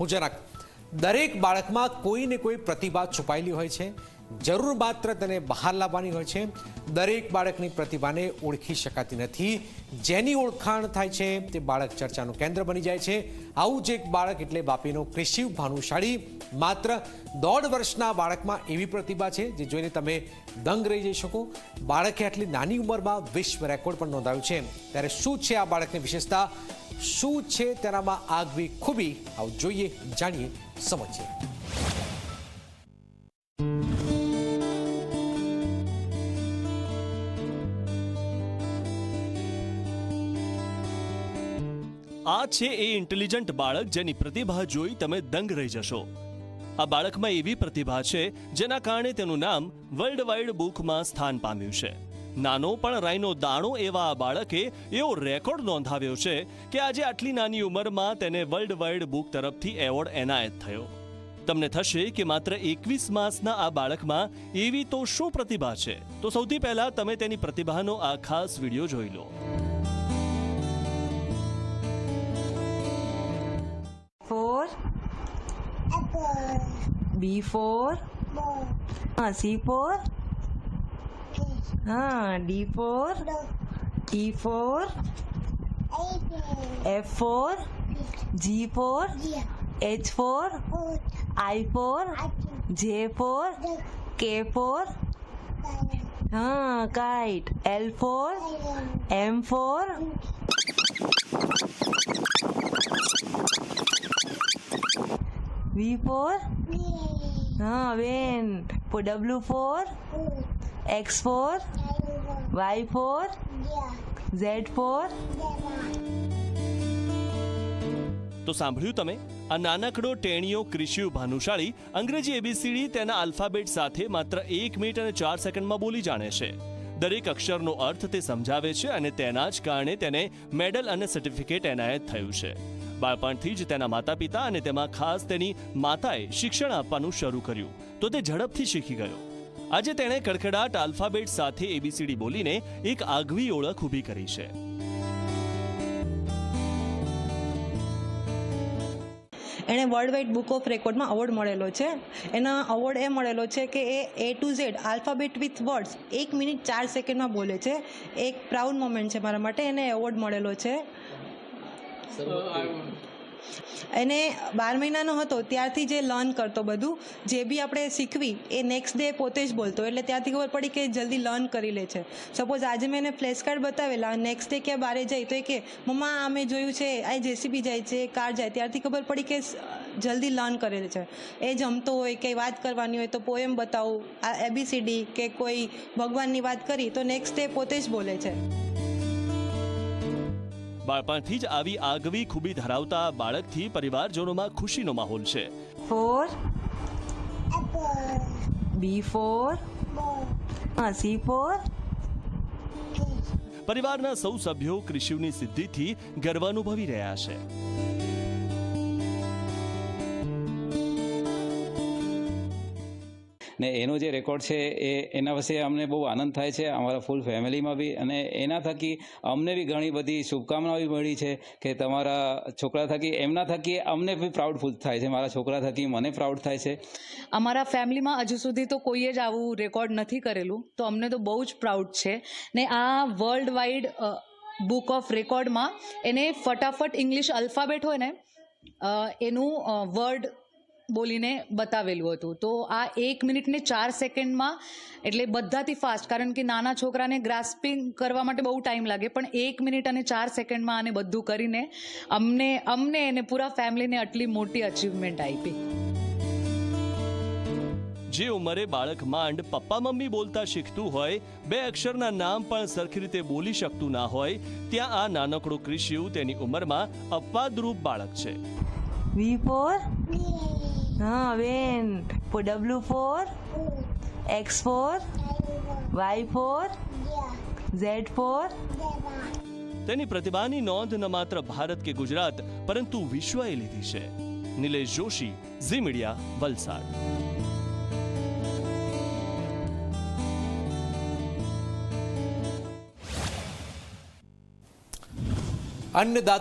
હું જરાક દરેક બાળકમાં કોઈ ને કોઈ પ્રતિભા છુપાયેલી હોય છે, જરૂર માત્ર તેને બહાર લાવવાની હોય છે. દરેક બાળકની પ્રતિભાને ઓળખી શકાતી નથી. જેની ઓળખાણ થાય છે તે બાળક ચર્ચાનું કેન્દ્ર બની જાય છે. આવું જ એક બાળક એટલે બાપીનો ક્રિશિવ ભાનુશાળી. માત્ર દોઢ વર્ષના બાળકમાં એવી પ્રતિભા છે જે જોઈને તમે દંગ રહી જઈ શકો. બાળકે આટલી નાની ઉંમરમાં વિશ્વ રેકોર્ડ પણ નોંધાવ્યું છે. ત્યારે શું છે આ બાળકની વિશેષતા? શું છે તેનામાં આગવી ખૂબી? આવું જોઈએ, જાણીએ, સમજીએ. આ છે એ ઇન્ટેલિજન્ટ બાળક જેની પ્રતિભા જોઈ તમે દંગ રહી જશો. આ બાળકમાં એવી પ્રતિભા છે જેના કારણે તેનું નામ વર્લ્ડ વાઇડ બુકમાં સ્થાન પામ્યું છે. નાનો પણ રાઈનો દાણો એવા આ બાળકે એવો રેકોર્ડ નોંધાવ્યો છે કે આજે આટલી નાની ઉંમરમાં તેને વર્લ્ડ વાઇડ બુક તરફથી એવોર્ડ એનાયત થયો. તમને થશે કે માત્ર એકવીસ માસના આ બાળકમાં એવી તો શું પ્રતિભા છે? તો સૌથી પહેલા તમે તેની પ્રતિભાનો આ ખાસ વીડિયો જોઈ લો. For B for C C हाँ D for E for F for G for H for I for J for K for हाँ kite L for M for V for हाँ van W for X four, Y four, Z four. તો સાંભળ્યું તમે? આ નાનકડો ટેણીઓ ક્રિશિવ ભાનુશાળી અંગ્રેજી ABCD તેના alphabet સાથે માત્ર એક મિનિટ અને ચાર સેકન્ડમાં બોલી જાણે છે. દરેક અક્ષરનો અર્થ તે સમજાવે છે અને તેના જ કારણે તેને મેડલ અને સર્ટિફિકેટ એનાયત થયું છે. બાળપણથી જ તેના માતા પિતા અને તેમાં ખાસ તેની માતાએ શિક્ષણ આપવાનું શરૂ કર્યું. તો તે ઝડપથી શીખી ગયો. આજે તેણે કડકડાટ આલ્ફાબેટ સાથે એબીસીડી બોલીને એક આગવી ઓળખ ઊભી કરી છે. એણે વર્લ્ડ વાઇડ બુક ઓફ રેકોર્ડમાં અવોર્ડ મળેલો છે. એના અવોર્ડ એ મળેલો છે કે એ A to Z alphabet with words એક મિનિટ ચાર સેકન્ડમાં બોલે છે. એક પ્રાઉડ મોમેન્ટ છે મારા માટે. એને એવોર્ડ મળેલો છે. એને બાર મહિનાનો હતો, ત્યારથી જે લર્ન કરતો બધું, જે બી આપણે શીખવી, એ નેક્સ્ટ ડે પોતે જ બોલતો. એટલે ત્યાંથી ખબર પડી કે જલ્દી લર્ન કરી લે છે. સપોઝ આજે મેં એને ફ્લેશ કાર્ડ બતાવેલા નેક્સ્ટ ડે ક્યાં બારે જાય, તો એ કે, મમ્મા, આ મેં જોયું છે, આ જેસીબી જાય છે કાર જાય. ત્યારથી ખબર પડી કે જલ્દી લર્ન કરે છે. એ જમતો હોય, કે વાત કરવાની હોય, તો પોએમ બતાવું, આ એબીસીડી કે કોઈ ભગવાનની વાત કરી, તો નેક્સ્ટ ડે પોતે જ બોલે છે. બાળપણથી જ આવી આગવી ખૂબી ધરાવતા બાળકથી પરિવારજનોમાં ખુશીનો માહોલ છે. પરિવારના સૌ સભ્યો કૃષિની સિદ્ધિથી ગર્વ અનુભવી રહ્યા છે. ને એનો જે રેકોર્ડ છે એ એના વિશે અમને બહુ આનંદ થાય છે. અમારા ફૂલ ફેમિલીમાં બી અને એના થકી અમને બી ઘણી બધી શુભકામનાઓ મળી છે કે તમારા છોકરા થકી, એમના થકી અમને બી પ્રાઉડ ફૂલ થાય છે. મારા છોકરા થકી મને પ્રાઉડ થાય છે. અમારા ફેમિલીમાં હજુ સુધી તો કોઈએ જ આવું રેકોર્ડ નથી કરેલું. તો અમને તો બહુ જ પ્રાઉડ છે. ને આ વર્લ્ડ વાઇડ બુક ઓફ રેકોર્ડમાં એને ફટાફટ ઇંગ્લિશ અલ્ફાબેટ હોય ને એનું વર્ડ બોલીને બતાવેલું હતું. તો આ એક મિનિટને ચાર સેકન્ડમાં એટલે બધાથી ફાસ્ટ કારણ કે નાના છોકરાને ગ્રાસ્પિંગ કરવા માટે બહુ ટાઈમ લાગે, પણ એક મિનિટ અને ચાર સેકન્ડમાં આને બધું કરીને અમને અમને અને પૂરા ફેમિલીને આટલી મોટી અચીવમેન્ટ આપી. જે ઉંમરે બાળક માંડ પપ્પા મમ્મી બોલતા શીખતું હોય, બે અક્ષરના નામ પણ સરખી રીતે બોલી શકતું ના હોય, ત્યાં આ નાનકડો ક્રિશિવ તેની ઉંમરમાં અપવાદરૂપ બાળક છે. V four? Ah, when for W four? X four? Y four? Z for? તેની પ્રતિભાની નોંધ ન માત્ર ભારત કે ગુજરાત પરંતુ વિશ્વએ લીધી છે. નિલેશ જોશી ઝી મીડિયા વલસાડ. અન્નદાતા